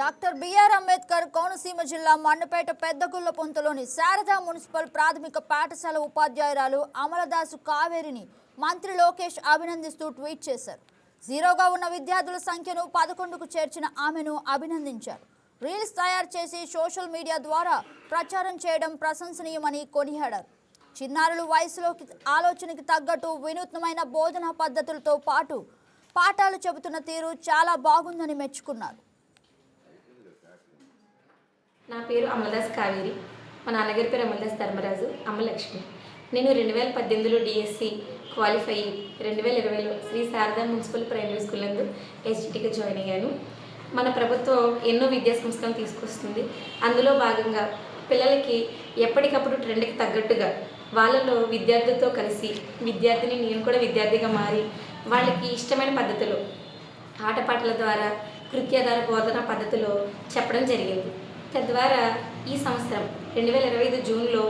Doctor B R Ambedkar Konaseema జిల్లా మండపేట పెద్దగుల్ల పొంతలోని Sharada municipal ప్రాథమిక పాఠశాల ఉపాధ్యాయురాలు అమలదాసు కావేరిని మంత్రి లోకేష్ అభినందిస్తూ ట్వీట్ చేశారు. జీరోగా ఉన్న విద్యార్థుల సంఖ్యను పదకొండుకు చేర్చిన ఆమెను అభినందించారు. రీల్స్ తయారు చేసి సోషల్ మీడియా ద్వారా ప్రచారం చేయడం ప్రశంసనీయమని కొనియాడారు. చిన్నారులు వయసులోకి ఆలోచనకి తగ్గట్టు వినూత్నమైన బోధనా పద్ధతులతో పాటు పాఠాలు చెబుతున్న తీరు చాలా బాగుందని మెచ్చుకున్నారు. నా పేరు అమలదాస్ కావేరి. మా నాన్నగారి పేరు అమలదాస్ ధర్మరాజు అమ్మలక్ష్మి నేను రెండు వేల పద్దెనిమిదిలో డిఎస్సి క్వాలిఫై అయ్యి రెండు వేల ఇరవైలో Sri Sharada municipal primary school నందు ఎస్జిటిగా జాయిన్ అయ్యాను. మన ప్రభుత్వం ఎన్నో విద్యా సంస్థలను తీసుకొస్తుంది. అందులో భాగంగా పిల్లలకి ఎప్పటికప్పుడు ట్రెండ్కి తగ్గట్టుగా వాళ్ళలో విద్యార్థులతో కలిసి విద్యార్థిని నేను కూడా విద్యార్థిగా మారి వాళ్ళకి ఇష్టమైన పద్ధతిలో ఆటపాటల ద్వారా కృత్యాధార బోధన పద్ధతిలో చెప్పడం జరిగింది. తద్వారా ఈ సంవత్సరం రెండు వేల ఇరవై ఐదు జూన్లో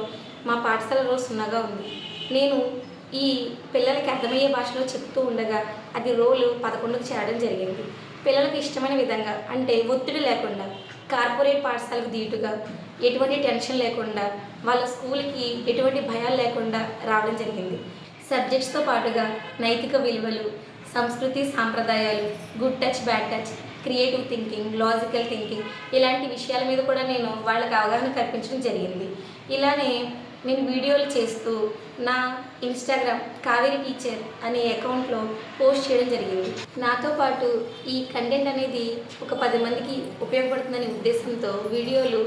మా పాఠశాల రోజు సున్నాగా ఉంది. నేను ఈ పిల్లలకి అర్థమయ్యే భాషలో చెప్తూ ఉండగా అది రోలు పదకొండుకు చేరడం జరిగింది. పిల్లలకు ఇష్టమైన విధంగా అంటే ఒత్తిడి లేకుండా కార్పొరేట్ పాఠశాలకు దీటుగా ఎటువంటి టెన్షన్ లేకుండా వాళ్ళ స్కూల్కి ఎటువంటి భయాలు లేకుండా రావడం జరిగింది. సబ్జెక్ట్స్తో పాటుగా నైతిక విలువలు సంస్కృతి సాంప్రదాయాలు good touch bad touch creative thinking logical thinking ఇలాంటి విషయాల మీద కూడా నేను వాళ్ళకి అవగాహన కల్పించడం జరిగింది. ఇలానే నేను వీడియోలు చేస్తూ నా ఇన్స్టాగ్రామ్ కావేరి టీచర్ అనే అకౌంట్లో పోస్ట్ చేయడం జరిగింది. నాతో పాటు ఈ కంటెంట్ అనేది ఒక పది మందికి ఉపయోగపడుతుందనే ఉద్దేశంతో వీడియోలు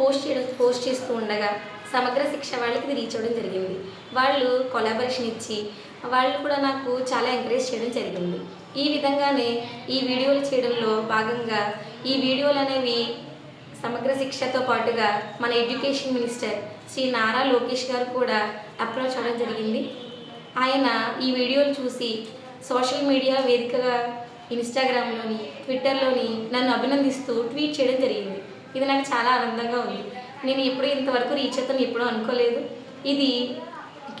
పోస్ట్ చేయడం పోస్ట్ చేస్తూ ఉండగా సమగ్ర శిక్ష వాళ్ళకి రీచ్ అవ్వడం జరిగింది. వాళ్ళు కొలాబరేషన్ ఇచ్చి వాళ్ళు కూడా నాకు చాలా ఎంకరేజ్ చేయడం జరిగింది. ఈ విధంగానే ఈ వీడియోలు చేయడంలో భాగంగా ఈ వీడియోలు అనేవి సమగ్ర శిక్షతో పాటుగా మన ఎడ్యుకేషన్ మినిస్టర్ శ్రీ నారా లోకేష్ గారు కూడా అప్రోచ్ అవ్వడం జరిగింది. ఆయన ఈ వీడియోలు చూసి సోషల్ మీడియా వేదికగా ఇన్స్టాగ్రామ్లోని ట్విట్టర్లోని నన్ను అభినందిస్తూ ట్వీట్ చేయడం జరిగింది. ఇది నాకు చాలా ఆనందంగా ఉంది. నేను ఇప్పుడు ఇంతవరకు రీచ్ అవుతాను ఎప్పుడూ అనుకోలేదు. ఇది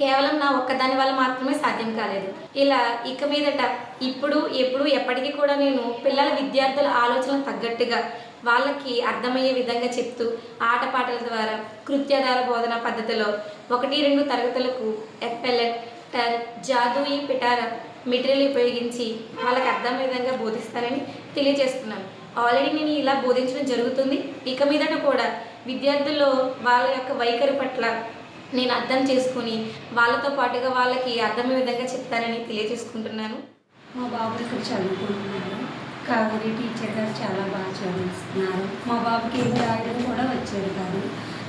కేవలం నా ఒక్కదాని వల్ల మాత్రమే సాధ్యం కాలేదు. ఇలా ఇక మీదట ఇప్పుడు ఎప్పుడు ఎప్పటికీ కూడా నేను పిల్లల విద్యార్థుల ఆలోచన తగ్గట్టుగా వాళ్ళకి అర్థమయ్యే విధంగా చెప్తూ ఆటపాటల ద్వారా కృత్యాధార బోధన పద్ధతిలో ఒకటి రెండు తరగతులకు ఎఫ్ఎల్ఎన్ టన్ జాదూయి పిటార మెటీరియల్ ఉపయోగించి వాళ్ళకి అర్థమయ్యే విధంగా బోధిస్తానని తెలియజేస్తున్నాను. ఆల్రెడీ నేను ఇలా బోధించడం జరుగుతుంది. ఇక మీదట కూడా విద్యార్థుల్లో వాళ్ళ యొక్క వైఖరి పట్ల నేను అర్థం చేసుకుని వాళ్ళతో పాటుగా వాళ్ళకి అర్థమయ్యే విధంగా చెప్తానని తెలియజేసుకుంటున్నాను. మా బాబు ఇక్కడ చదువుకుంటున్నారు కావేరి టీచర్ గారు చాలా బాగా చదివిస్తున్నారు. మా బాబుకి ఏం రాయడం కూడా వచ్చేది కాదు.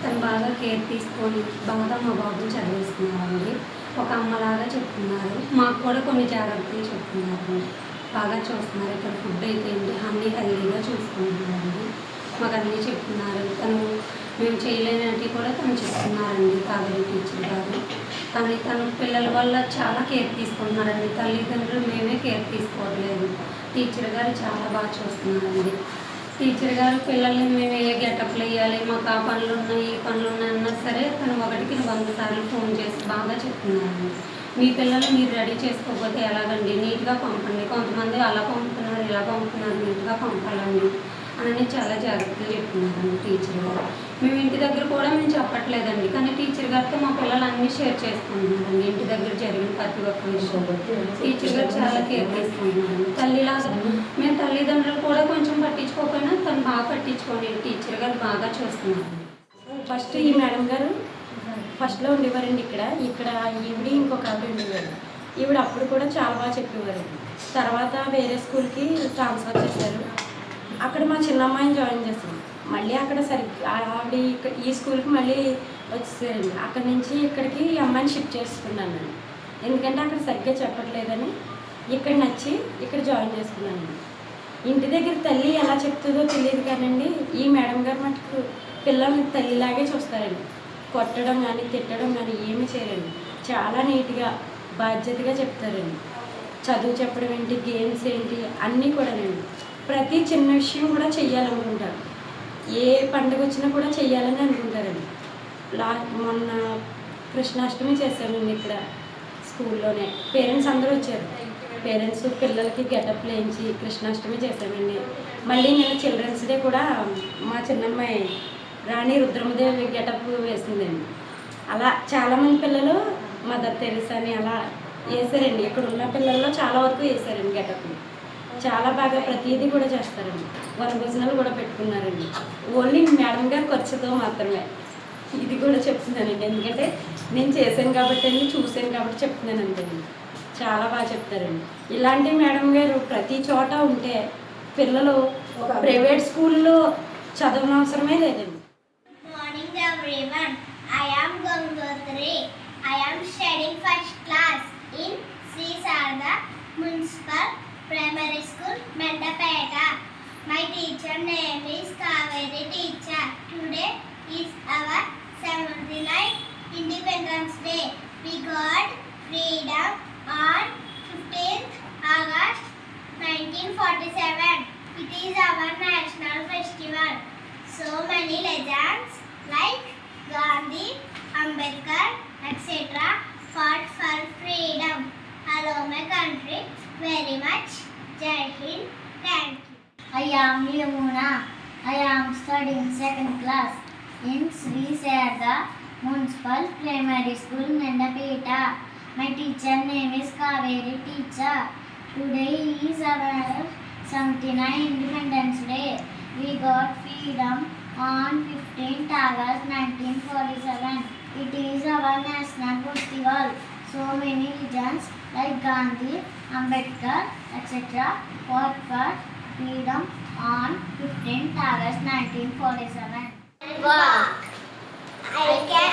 తను బాగా కేర్ తీసుకొని బాగా మా బాబుని చదివిస్తున్నారండి. ఒక అమ్మలాగా చెప్తున్నారు. మాకు కూడా కొన్ని జాగ్రత్తలు చెప్తున్నారు. బాగా చూస్తున్నారు. ఇక్కడ ఫుడ్ అయితే ఏంటి? అన్నీ హెల్దీగా చూసుకుంటున్నారండి. మాకు అన్నీ చెప్తున్నారు. మేము చేయలేనట్టు కూడా తను చెప్తున్నారండి కావేరి టీచర్ గారు. కానీ తన పిల్లల వల్ల చాలా కేర్ తీసుకుంటున్నారండి. తల్లిదండ్రులు మేమే కేర్ తీసుకోవట్లేదు. టీచర్ గారు చాలా బాగా చూస్తున్నారండి. టీచర్ గారు పిల్లల్ని మేము ఏ గెటప్లు వేయాలి మాకు ఆ పనులు ఉన్నాయి ఈ పనులు ఉన్నాయి అన్నా సరే తను ఒకటికి వంద సార్లు ఫోన్ చేసి బాగా చెప్తున్నారండి. మీ పిల్లలు మీరు రెడీ చేసుకోకపోతే ఎలాగండి? నీట్గా పంపండి. కొంతమంది అలా పంపుతున్నారు ఇలా పంపుతున్నారు నీట్గా పంపాలండి. అని చాలా జాగ్రత్తలు చెప్తున్నారండి టీచర్ గారు. మేము ఇంటి దగ్గర కూడా మేము చెప్పట్లేదండి. కానీ టీచర్ గారితో మా పిల్లలు అన్నీ షేర్ చేసుకుంటున్నారండి. ఇంటి దగ్గర జరిగిన ప్రతి ఒక్క విషయం. టీచర్ గారు చాలా కేర్ తీసుకుంటున్నారండి తల్లిలాగా మేము తల్లిదండ్రులు కూడా కొంచెం పట్టించుకోకపోయినా తను బాగా పట్టించుకోండి. టీచర్ గారు బాగా చూస్తున్నారు. ఫస్ట్ ఈ మేడం గారు ఫస్ట్లో ఉండేవారండి ఇక్కడ. ఇక్కడ ఈవిడ ఇంకొక ఆవిడ ఉండేవారు. ఈవిడ అప్పుడు కూడా చాలా బాగా చెప్పేవారు. తర్వాత వేరే స్కూల్కి ట్రాన్స్ఫర్ చేశారు. అక్కడ మా చిన్న అమ్మాయిని జాయిన్ చేశాను. మళ్ళీ అక్కడ సరిగ్గా ఆవిడ ఇక్కడ ఈ స్కూల్కి మళ్ళీ వచ్చేసారండి. అక్కడి నుంచి ఇక్కడికి ఈ అమ్మాయిని షిఫ్ట్ చేసుకున్నాను నేను. ఎందుకంటే అక్కడ సరిగ్గా చెప్పట్లేదని ఇక్కడ నచ్చి ఇక్కడ జాయిన్ చేసుకున్నాను ఇంటి దగ్గర తల్లి ఎలా చెప్తుందో తెలియదు కానండి ఈ మేడం గారు మటుకు పిల్లల్ని తల్లిలాగే చూస్తారండి. కొట్టడం కానీ తిట్టడం కానీ ఏమి చేయరండి. చాలా నీట్గా బాధ్యతగా చెప్తారండి. చదువు చెప్పడం ఏంటి గేమ్స్ ఏంటి అన్నీ కూడానండి. ప్రతి చిన్న విషయం కూడా చెయ్యాలనుకుంటారు ఏ పండుగ వచ్చినా కూడా చెయ్యాలని అనుకుంటారండి లా మొన్న కృష్ణాష్టమి చేశానండి ఇక్కడ స్కూల్లోనే. పేరెంట్స్ అందరూ వచ్చారు. పేరెంట్స్ పిల్లలకి గెటప్ వేయించి కృష్ణాష్టమి చేశామండి. మళ్ళీ నేను చిల్డ్రన్స్ డే కూడా మా చిన్నమ్మాయి రాణి రుద్రమదేవి గెటప్ వేసిందండి. అలా చాలామంది పిల్లలు మదర్ తెరిసా అని అలా వేసారండి. ఇక్కడ ఉన్న పిల్లల్లో చాలా వరకు వేసారండి గెటప్ చాలా బాగా ప్రతిదీ కూడా చేస్తారండి. వనభోజనాలు కూడా పెట్టుకున్నారండి. ఓన్లీ మేడం గారు ఖర్చుతో మాత్రమే. ఇది కూడా చెప్తున్నానండి. ఎందుకంటే నేను చేశాను కాబట్టి అండి చూశాను కాబట్టి చెప్తున్నాను అంతేండి చాలా బాగా చెప్తారండి. ఇలాంటి మేడం గారు ప్రతి చోట ఉంటే పిల్లలు ప్రైవేట్ స్కూల్లో చదవనవసరమే లేదండి. Morning everyone I am Gangotri I am studying first class in Sri Sharada municipal Primary School, Mendapeta. My teacher name is Kaveri teacher. Today is our 79th Independence Day. We got freedom on 15th August 1947. It is our national festival. So many legends like Gandhi, Ambedkar, etc. fought for freedom. Hello, country very much Jai Hind thank you I am Yamuna I am studying second class in Sri Sharada municipal primary school Mandapeta my teacher name is Kaveri teacher today is our seventy nine independence day we got freedom on 15th August 1947. It is our national festival. So many legends like Gandhi, Ambedkar, etc. fought for freedom on 15th August 1947. Walk. I can